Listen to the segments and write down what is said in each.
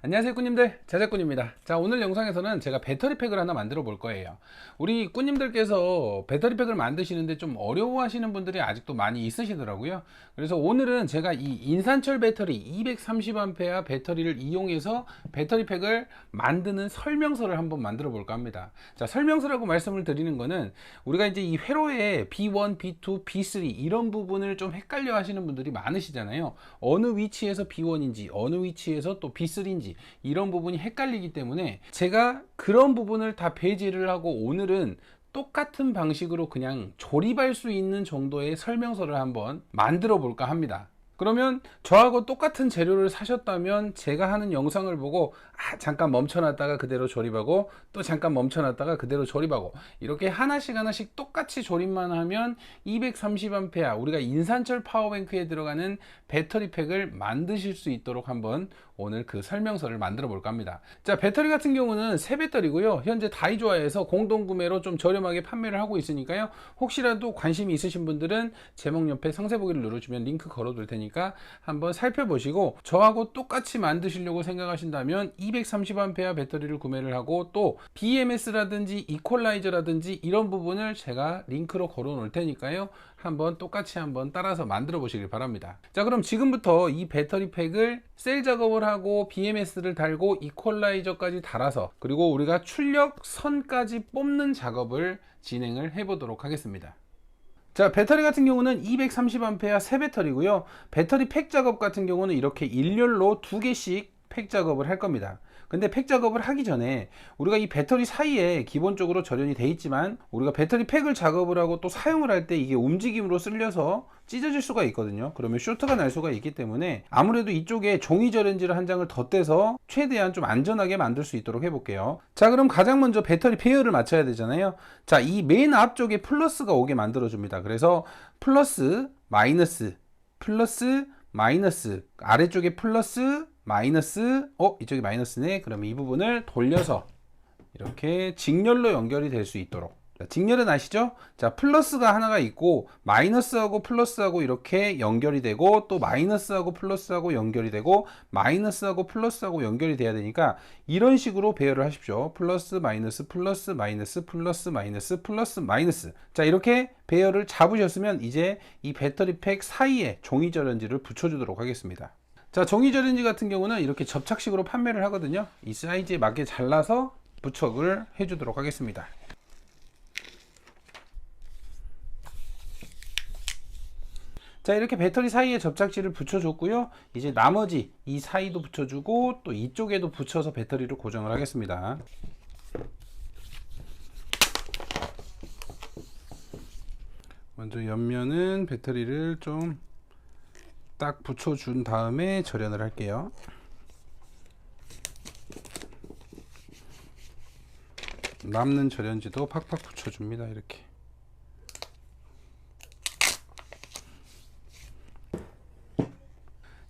안녕하세요 꾸님들. 자작꾼입니다. 자 오늘 영상에서는 제가 배터리팩을 하나 만들어 볼 거예요. 우리 꾸님들께서 배터리팩을 만드시는데 좀 어려워 하시는 분들이 아직도 많이 있으시더라고요. 그래서 오늘은 제가 이 인산철 배터리 230A 배터리를 이용해서 배터리팩을 만드는 설명서를 한번 만들어 볼까 합니다. 자 설명서라고 말씀을 드리는 거는 우리가 이제 이 회로에 B1, B2, B3 이런 부분을 좀 헷갈려 하시는 분들이 많으시잖아요. 어느 위치에서 B1인지 어느 위치에서 또 B3인지 이런 부분이 헷갈리기 때문에 제가 그런 부분을 다 배제를 하고 오늘은 똑같은 방식으로 그냥 조립할 수 있는 정도의 설명서를 한번 만들어 볼까 합니다. 그러면 저하고 똑같은 재료를 사셨다면 제가 하는 영상을 보고 아, 잠깐 멈춰놨다가 그대로 조립하고 또 잠깐 멈춰놨다가 그대로 조립하고 이렇게 하나씩 하나씩 똑같이 조립만 하면 230A 우리가 인산철 파워뱅크에 들어가는 배터리팩을 만드실 수 있도록 한번 오늘 그 설명서를 만들어 볼까 합니다. 자, 배터리 같은 경우는 새 배터리고요. 현재 다이조아에서 공동 구매로 좀 저렴하게 판매를 하고 있으니까요. 혹시라도 관심이 있으신 분들은 제목 옆에 상세 보기를 눌러주면 링크 걸어 둘 테니까 한번 살펴보시고 저하고 똑같이 만드시려고 생각하신다면 230A 배터리를 구매를 하고 또 BMS라든지 이퀄라이저라든지 이런 부분을 제가 링크로 걸어 놓을 테니까요. 한번 똑같이 한번 따라서 만들어 보시길 바랍니다. 자, 그럼 지금부터 이 배터리 팩을 셀 작업을 하고 BMS를 달고 이퀄라이저까지 달아서 그리고 우리가 출력 선까지 뽑는 작업을 진행을 해 보도록 하겠습니다. 자, 배터리 같은 경우는 230A 새 배터리고요. 배터리 팩 작업 같은 경우는 이렇게 일렬로 두 개씩 팩 작업을 할 겁니다. 근데 팩 작업을 하기 전에 우리가 이 배터리 사이에 기본적으로 절연이 돼 있지만 우리가 배터리 팩을 작업을 하고 또 사용을 할 때 이게 움직임으로 쓸려서 찢어질 수가 있거든요. 그러면 쇼트가 날 수가 있기 때문에 아무래도 이쪽에 종이 절연지를 한 장을 덧대서 최대한 좀 안전하게 만들 수 있도록 해볼게요. 자, 그럼 가장 먼저 배터리 페어를 맞춰야 되잖아요. 자, 이 맨 앞쪽에 플러스가 오게 만들어 줍니다. 그래서 플러스, 마이너스, 플러스, 마이너스, 아래쪽에 플러스, 마이너스, 어, 이쪽이 마이너스네. 그러면 이 부분을 돌려서 이렇게 직렬로 연결이 될 수 있도록. 자, 직렬은 아시죠? 자, 플러스가 하나가 있고, 마이너스하고 플러스하고 이렇게 연결이 되고, 또 마이너스하고 플러스하고 연결이 되고, 마이너스하고 플러스하고 연결이 돼야 되니까, 이런 식으로 배열을 하십시오. 플러스, 마이너스, 플러스, 마이너스, 플러스, 마이너스, 플러스, 마이너스. 자, 이렇게 배열을 잡으셨으면, 이제 이 배터리 팩 사이에 종이 절연지를 붙여주도록 하겠습니다. 자, 종이 절연지 같은 경우는 이렇게 접착식으로 판매를 하거든요. 이 사이즈에 맞게 잘라서 부착을 해주도록 하겠습니다. 자 이렇게 배터리 사이에 접착제를 붙여줬고요 이제 나머지 이 사이도 붙여주고 또 이쪽에도 붙여서 배터리를 고정을 하겠습니다 먼저 옆면은 배터리를 좀 딱 붙여준 다음에 절연을 할게요. 남는 절연지도 팍팍 붙여줍니다 이렇게.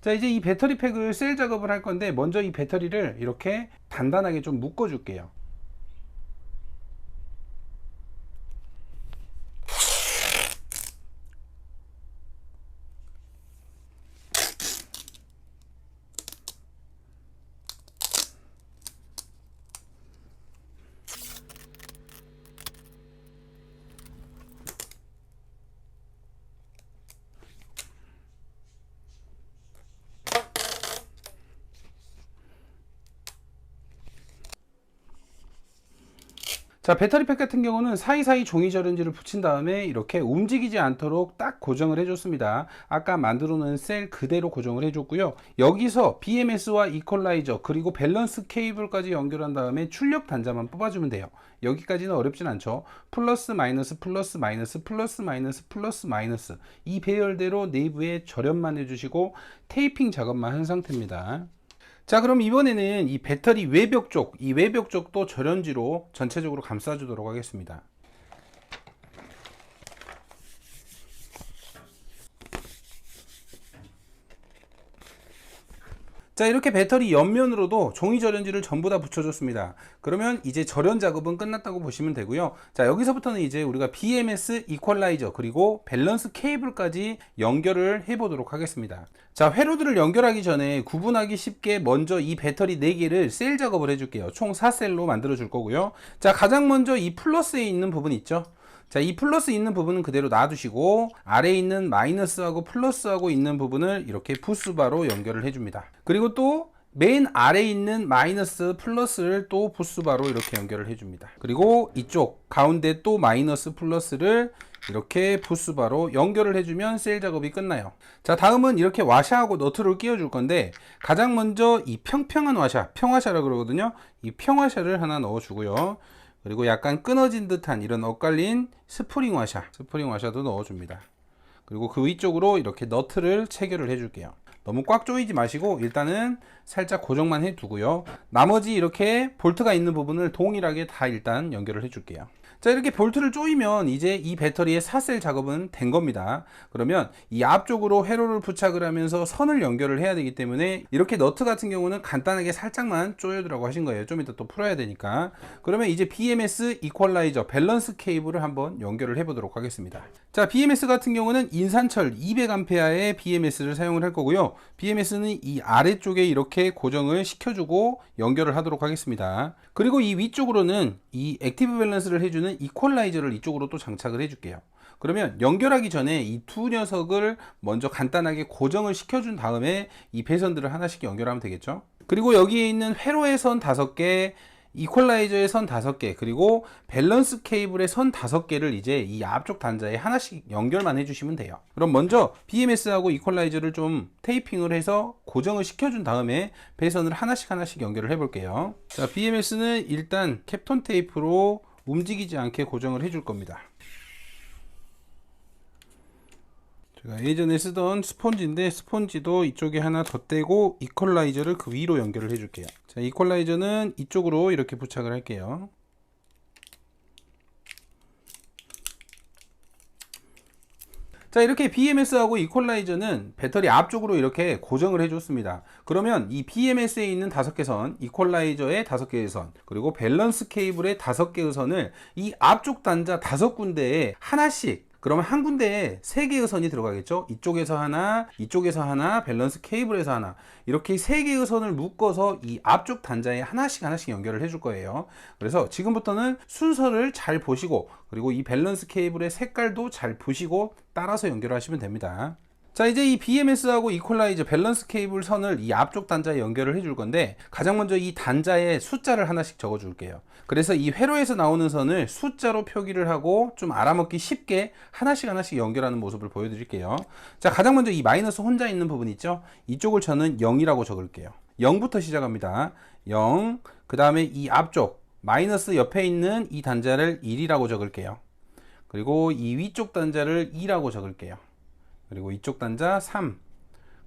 자 이제 이 배터리 팩을 셀 작업을 할 건데 먼저 이 배터리를 이렇게 단단하게 좀 묶어 줄게요 자 배터리 팩 같은 경우는 사이사이 종이 절연지를 붙인 다음에 이렇게 움직이지 않도록 딱 고정을 해줬습니다. 아까 만들어 놓은 셀 그대로 고정을 해줬고요. 여기서 BMS와 이퀄라이저 그리고 밸런스 케이블까지 연결한 다음에 출력 단자만 뽑아주면 돼요. 여기까지는 어렵진 않죠. 플러스 마이너스 플러스 마이너스 플러스 마이너스 플러스 마이너스 이 배열대로 내부에 절연만 해주시고 테이핑 작업만 한 상태입니다 자 그럼 이번에는 이 배터리 외벽 쪽, 이 외벽 쪽도 절연지로 전체적으로 감싸주도록 하겠습니다. 자 이렇게 배터리 옆면으로도 종이 절연지를 전부 다 붙여줬습니다. 그러면 이제 절연 작업은 끝났다고 보시면 되고요. 자 여기서부터는 이제 우리가 BMS 이퀄라이저 그리고 밸런스 케이블까지 연결을 해 보도록 하겠습니다. 자 회로들을 연결하기 전에 구분하기 쉽게 먼저 이 배터리 4개를 셀 작업을 해 줄게요. 총 4셀로 만들어 줄 거고요. 자 가장 먼저 이 플러스에 있는 부분 있죠 자, 이 플러스 있는 부분은 그대로 놔두시고 아래에 있는 마이너스하고 플러스하고 있는 부분을 이렇게 부스바로 연결을 해줍니다. 그리고 또 맨 아래에 있는 마이너스 플러스를 또 부스바로 이렇게 연결을 해줍니다. 그리고 이쪽 가운데 또 마이너스 플러스를 이렇게 부스바로 연결을 해주면 셀 작업이 끝나요. 자, 다음은 이렇게 와샤하고 너트를 끼워 줄 건데 가장 먼저 이 평평한 와샤, 평화샤라 그러거든요. 이 평화샤를 하나 넣어 주고요. 그리고 약간 끊어진 듯한 이런 엇갈린 스프링 와샤, 스프링 와샤도 넣어줍니다. 그리고 그 위쪽으로 이렇게 너트를 체결을 해줄게요. 너무 꽉 조이지 마시고 일단은 살짝 고정만 해두고요. 나머지 이렇게 볼트가 있는 부분을 동일하게 다 일단 연결을 해줄게요. 자 이렇게 볼트를 조이면 이제 이 배터리의 사셀 작업은 된 겁니다. 그러면 이 앞쪽으로 회로를 부착을 하면서 선을 연결을 해야 되기 때문에 이렇게 너트 같은 경우는 간단하게 살짝만 조여두라고 하신 거예요. 좀 이따 또 풀어야 되니까. 그러면 이제 BMS 이퀄라이저 밸런스 케이블을 한번 연결을 해 보도록 하겠습니다. 자 BMS 같은 경우는 인산철 200A의 BMS를 사용을 할 거고요 BMS는 이 아래쪽에 이렇게 고정을 시켜주고 연결을 하도록 하겠습니다 그리고 이 위쪽으로는 이 액티브 밸런스를 해주는 이퀄라이저를 이쪽으로 또 장착을 해줄게요. 그러면 연결하기 전에 이 두 녀석을 먼저 간단하게 고정을 시켜준 다음에 이 배선들을 하나씩 연결하면 되겠죠. 그리고 여기에 있는 회로의 선 다섯 개, 이퀄라이저의 선 5개 그리고 밸런스 케이블의 선 5개를 이제 이 앞쪽 단자에 하나씩 연결만 해주시면 돼요. 그럼 먼저 BMS하고 이퀄라이저를 좀 테이핑을 해서 고정을 시켜준 다음에 배선을 하나씩 하나씩 연결을 해 볼게요. 자 BMS는 일단 캡톤 테이프로 움직이지 않게 고정을 해줄 겁니다. 제가 예전에 쓰던 스폰지인데 스폰지도 이쪽에 하나 덧대고 이퀄라이저를 그 위로 연결을 해줄게요. 자, 이퀄라이저는 이쪽으로 이렇게 부착을 할게요. 자 이렇게 BMS하고 이퀄라이저는 배터리 앞쪽으로 이렇게 고정을 해줬습니다 그러면 이 BMS에 있는 다섯 개 선, 이퀄라이저의 다섯 개의 선, 그리고 밸런스 케이블의 다섯 개의 선을 이 앞쪽 단자 다섯 군데에 하나씩 그러면 한 군데에 세 개의 선이 들어가겠죠? 이쪽에서 하나 이쪽에서 하나 밸런스 케이블에서 하나. 이렇게 세 개의 선을 묶어서 이 앞쪽 단자에 하나씩 하나씩 연결을 해줄 거예요. 그래서 지금부터는 순서를 잘 보시고 그리고 이 밸런스 케이블의 색깔도 잘 보시고 따라서 연결하시면 됩니다 자 이제 이 BMS하고 이퀄라이저 밸런스 케이블 선을 이 앞쪽 단자에 연결을 해줄 건데 가장 먼저 이 단자에 숫자를 하나씩 적어 줄게요. 그래서 이 회로에서 나오는 선을 숫자로 표기를 하고 좀 알아먹기 쉽게 하나씩 하나씩 연결하는 모습을 보여드릴게요. 자 가장 먼저 이 마이너스 혼자 있는 부분 있죠? 이쪽을 저는 0이라고 적을게요. 0부터 시작합니다. 0 그 다음에 이 앞쪽 마이너스 옆에 있는 이 단자를 1이라고 적을게요. 그리고 이 위쪽 단자를 2라고 적을게요 그리고 이쪽 단자 3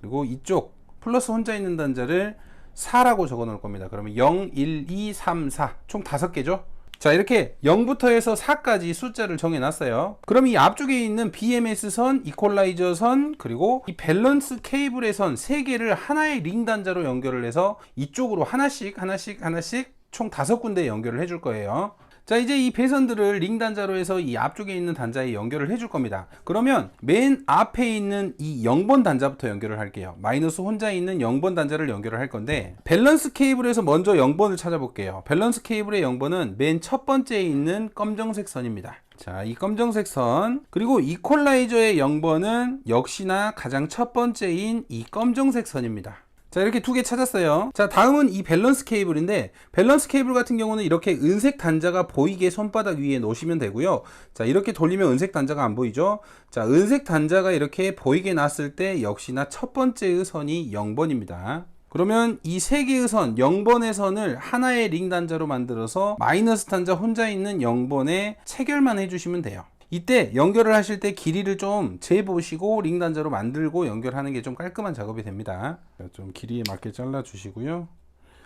그리고 이쪽 플러스 혼자 있는 단자를 4라고 적어 놓을 겁니다. 그러면 0, 1, 2, 3, 4 총 5개죠? 자 이렇게 0부터 해서 4까지 숫자를 정해 놨어요. 그럼 이 앞쪽에 있는 BMS 선, 이퀄라이저 선 그리고 이 밸런스 케이블의 선 3개를 하나의 링 단자로 연결을 해서 이쪽으로 하나씩 하나씩 하나씩 총 5군데 연결을 해줄 거예요 자 이제 이 배선들을 링 단자로 해서 이 앞쪽에 있는 단자에 연결을 해줄 겁니다. 그러면 맨 앞에 있는 이 0번 단자부터 연결을 할게요. 마이너스 혼자 있는 0번 단자를 연결을 할 건데 밸런스 케이블에서 먼저 0번을 찾아볼게요. 밸런스 케이블의 0번은 맨 첫 번째에 있는 검정색 선입니다. 자, 이 검정색 선. 그리고 이퀄라이저의 0번은 역시나 가장 첫 번째인 이 검정색 선입니다 자 이렇게 두 개 찾았어요. 자 다음은 이 밸런스 케이블인데 밸런스 케이블 같은 경우는 이렇게 은색 단자가 보이게 손바닥 위에 놓으시면 되고요. 자 이렇게 돌리면 은색 단자가 안 보이죠? 자 은색 단자가 이렇게 보이게 놨을 때 역시나 첫 번째의 선이 0번입니다. 그러면 이 세 개의 선, 0번의 선을 하나의 링 단자로 만들어서 마이너스 단자 혼자 있는 0번에 체결만 해주시면 돼요. 이때 연결을 하실 때 길이를 좀 재보시고 링 단자로 만들고 연결하는 게 좀 깔끔한 작업이 됩니다. 좀 길이에 맞게 잘라 주시고요.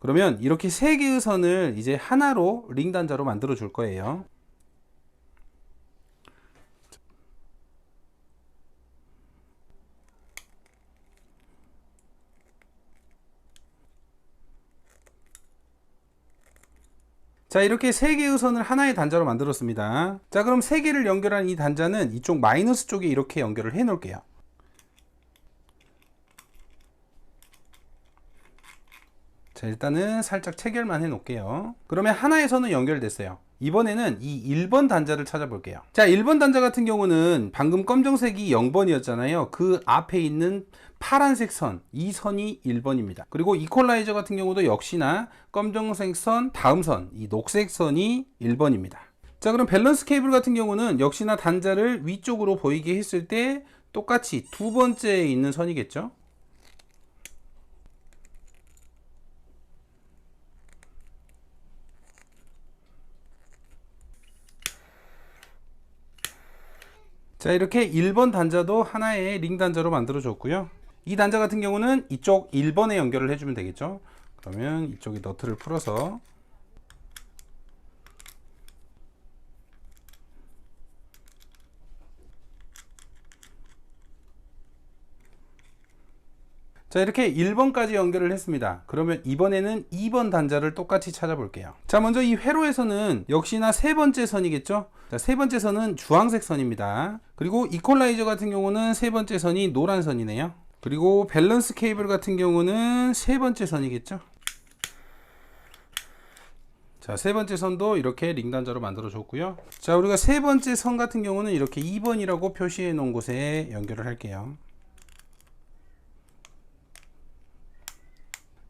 그러면 이렇게 세 개의 선을 이제 하나로 링 단자로 만들어 줄 거예요. 자 이렇게 세 개의 선을 하나의 단자로 만들었습니다. 자 그럼 세 개를 연결한 이 단자는 이쪽 마이너스 쪽에 이렇게 연결을 해 놓을게요 자 일단은 살짝 체결만 해 놓을게요 그러면 선은 연결됐어요 이번에는 이 1번 단자를 찾아볼게요 자 1번 단자 같은 경우는 방금 검정색이 0번이었잖아요 그 앞에 있는 파란색 선, 이 선이 1번입니다. 그리고 이퀄라이저 같은 경우도 역시나 검정색 선, 다음 선, 이 녹색 선이 1번입니다. 자, 그럼 밸런스 케이블 같은 경우는 역시나 단자를 위쪽으로 보이게 했을 때 똑같이 두 번째에 있는 선이겠죠? 자 이렇게 1번 단자도 하나의 링 단자로 만들어 줬고요. 이 단자 같은 경우는 이쪽 1번에 연결을 해주면 되겠죠? 그러면 이쪽에 너트를 풀어서 자 이렇게 1번까지 연결을 했습니다. 그러면 이번에는 2번 단자를 똑같이 찾아볼게요. 자 먼저 이 회로에서는 역시나 세 번째 선이겠죠? 자, 세 번째 선은 주황색 선입니다. 그리고 이퀄라이저 같은 경우는 세 번째 선이 노란 선이네요. 그리고 밸런스 케이블 같은 경우는 세 번째 선이겠죠? 자, 세 번째 선도 이렇게 링 단자로 만들어 줬고요. 자, 우리가 세 번째 선 같은 경우는 이렇게 2번이라고 표시해 놓은 곳에 연결을 할게요.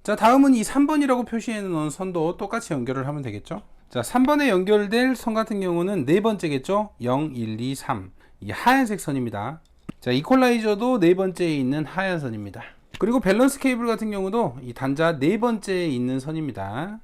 자 다음은 이 3번이라고 표시해 놓은 선도 똑같이 연결을 하면 되겠죠? 자 3번에 연결될 선 같은 경우는 네 번째겠죠? 0, 1, 2, 3 이 하얀색 선입니다. 자 이퀄라이저도 네 번째에 있는 하얀 선입니다. 그리고 밸런스 케이블 같은 경우도 이 단자 네 번째에 있는 선입니다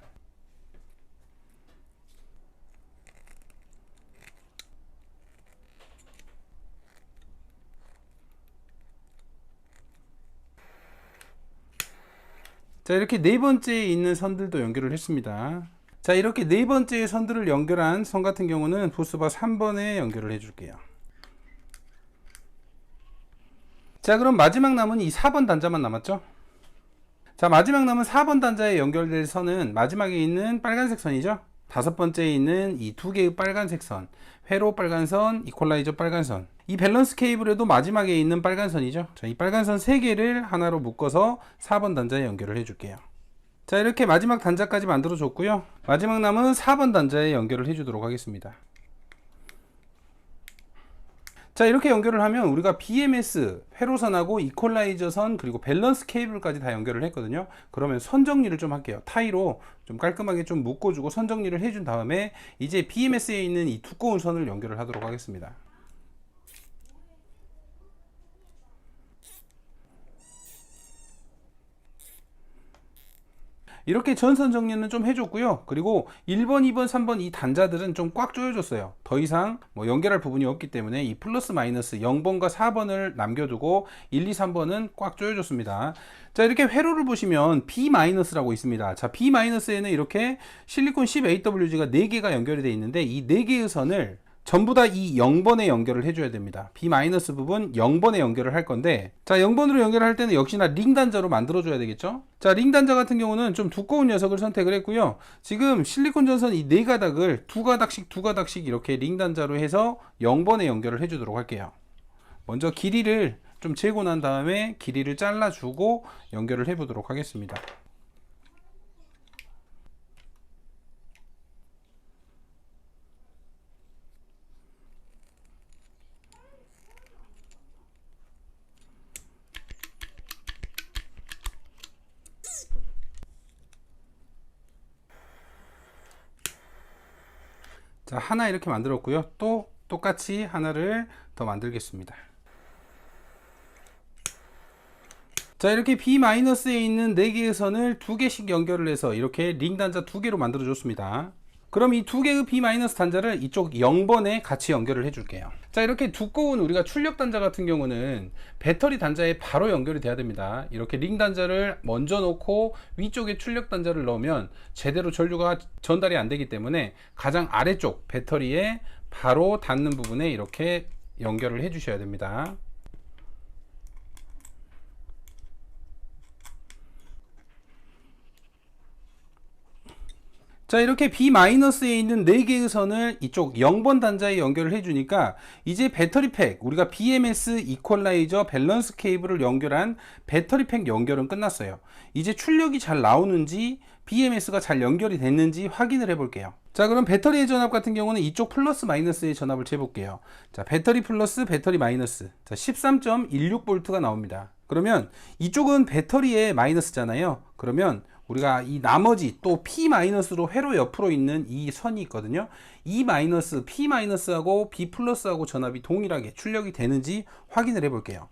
자 이렇게 네 번째에 있는 선들도 연결을 했습니다. 자 이렇게 네 번째 선들을 연결한 선 같은 경우는 부스바 3번에 연결을 해 줄게요. 자 그럼 마지막 남은 이 4번 단자만 남았죠? 자 마지막 남은 4번 단자에 연결될 선은 마지막에 있는 빨간색 선이죠 다섯 번째에 있는 이 두 개의 빨간색 선 회로 빨간 선 이퀄라이저 빨간 선 이 밸런스 케이블에도 마지막에 있는 빨간 선이죠. 자, 이 빨간 선 3개를 하나로 묶어서 4번 단자에 연결을 해줄게요. 자, 이렇게 마지막 단자까지 만들어 줬고요. 마지막 남은 4번 단자에 연결을 해주도록 하겠습니다. 자 이렇게 연결을 하면 우리가 BMS 회로선하고 이퀄라이저선 그리고 밸런스 케이블까지 다 연결을 했거든요. 그러면 선 정리를 좀 할게요. 타이로 좀 깔끔하게 좀 묶어주고 선 정리를 해준 다음에 이제 BMS에 있는 이 두꺼운 선을 연결을 하도록 하겠습니다 이렇게 전선 정리는 좀 해줬고요. 그리고 1번, 2번, 3번 이 단자들은 좀 꽉 조여줬어요. 더 이상 뭐 연결할 부분이 없기 때문에 이 플러스 마이너스 0번과 4번을 남겨두고 1, 2, 3번은 꽉 조여줬습니다. 자 이렇게 회로를 보시면 B-라고 있습니다. 자 B-에는 이렇게 실리콘 10AWG가 4개가 연결이 되어 있는데 이 4개의 선을 전부 다 이 0번에 연결을 해줘야 됩니다. B- 부분 0번에 연결을 할 건데 자 0번으로 연결할 때는 역시나 링 단자로 만들어줘야 되겠죠? 자 링 단자 같은 경우는 좀 두꺼운 녀석을 선택을 했고요. 지금 실리콘 전선 이 네 가닥을 두 가닥씩 두 가닥씩 이렇게 링 단자로 해서 0번에 연결을 해주도록 할게요. 먼저 길이를 좀 재고 난 다음에 길이를 잘라주고 연결을 해보도록 하겠습니다. 자 하나 이렇게 만들었고요. 또 똑같이 하나를 더 만들겠습니다. 자 이렇게 B-에 있는 4개의 선을 2개씩 연결을 해서 이렇게 링 단자 2개로 만들어 줬습니다 그럼 이 두 개의 B- 단자를 이쪽 0번에 같이 연결을 해줄게요. 자, 이렇게 두꺼운 우리가 출력 단자 같은 경우는 배터리 단자에 바로 연결이 돼야 됩니다. 이렇게 링 단자를 먼저 놓고 위쪽에 출력 단자를 넣으면 제대로 전류가 전달이 안 되기 때문에 가장 아래쪽 배터리에 바로 닿는 부분에 이렇게 연결을 해 주셔야 됩니다. 자 이렇게 B-에 있는 4개의 선을 이쪽 0번 단자에 연결을 해주니까 이제 배터리팩 우리가 BMS 이퀄라이저 밸런스 케이블을 연결한 배터리팩 연결은 끝났어요. 이제 출력이 잘 나오는지 BMS가 잘 연결이 됐는지 확인을 해 볼게요. 자 그럼 배터리의 전압 같은 경우는 이쪽 플러스 마이너스의 전압을 재볼게요. 자 배터리 플러스 배터리 마이너스. 자 13.16V가 나옵니다. 그러면 이쪽은 배터리의 마이너스잖아요. 그러면 우리가 이 나머지 또 P-로 회로 옆으로 있는 이 선이 있거든요. 이 마이너스, P-하고 B 플러스하고 전압이 동일하게 출력이 되는지 확인을 해 볼게요.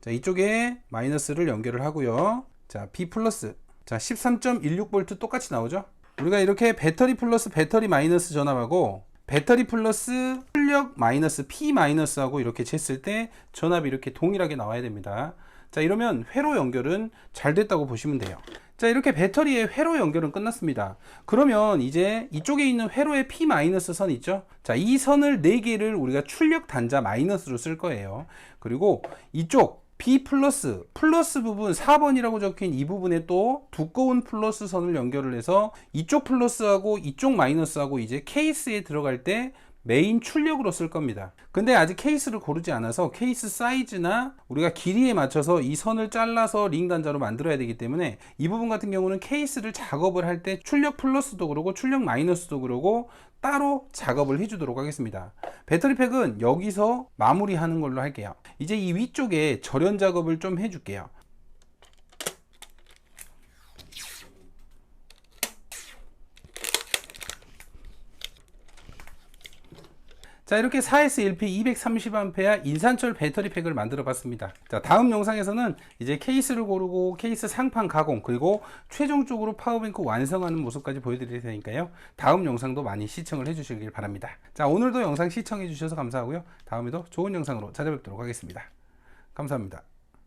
자, 이쪽에 마이너스를 연결을 하고요. 자, B 플러스. 자, 13.16V 똑같이 나오죠? 우리가 이렇게 배터리 플러스 배터리 마이너스 전압하고 배터리 플러스 출력 마이너스 P 마이너스하고 이렇게 쟀을 때 전압이 이렇게 동일하게 나와야 됩니다. 자, 이러면 회로 연결은 잘 됐다고 보시면 돼요. 자 이렇게 배터리의 회로 연결은 끝났습니다. 그러면 이제 이쪽에 있는 회로의 P- 선 있죠? 자 이 선을 4개를 우리가 출력 단자 마이너스로 쓸 거예요. 그리고 이쪽 B 플러스 플러스 부분 4번이라고 적힌 이 부분에 또 두꺼운 플러스 선을 연결을 해서 이쪽 플러스하고 이쪽 마이너스하고 이제 케이스에 들어갈 때 메인 출력으로 쓸 겁니다. 근데 아직 케이스를 고르지 않아서 케이스 사이즈나 우리가 길이에 맞춰서 이 선을 잘라서 링 단자로 만들어야 되기 때문에 이 부분 같은 경우는 케이스를 작업을 할 때 출력 플러스도 그러고 출력 마이너스도 그러고 따로 작업을 해주도록 하겠습니다. 배터리팩은 여기서 마무리하는 걸로 할게요. 이제 이 위쪽에 절연 작업을 좀 해줄게요. 자 이렇게 4S1P 230A 인산철 배터리 팩을 만들어 봤습니다. 자 다음 영상에서는 이제 케이스를 고르고 케이스 상판 가공 그리고 최종적으로 파워뱅크 완성하는 모습까지 보여드릴 테니까요. 다음 영상도 많이 시청을 해 주시길 바랍니다. 자 오늘도 영상 시청해 주셔서 감사하고요. 다음에도 좋은 영상으로 찾아뵙도록 하겠습니다. 감사합니다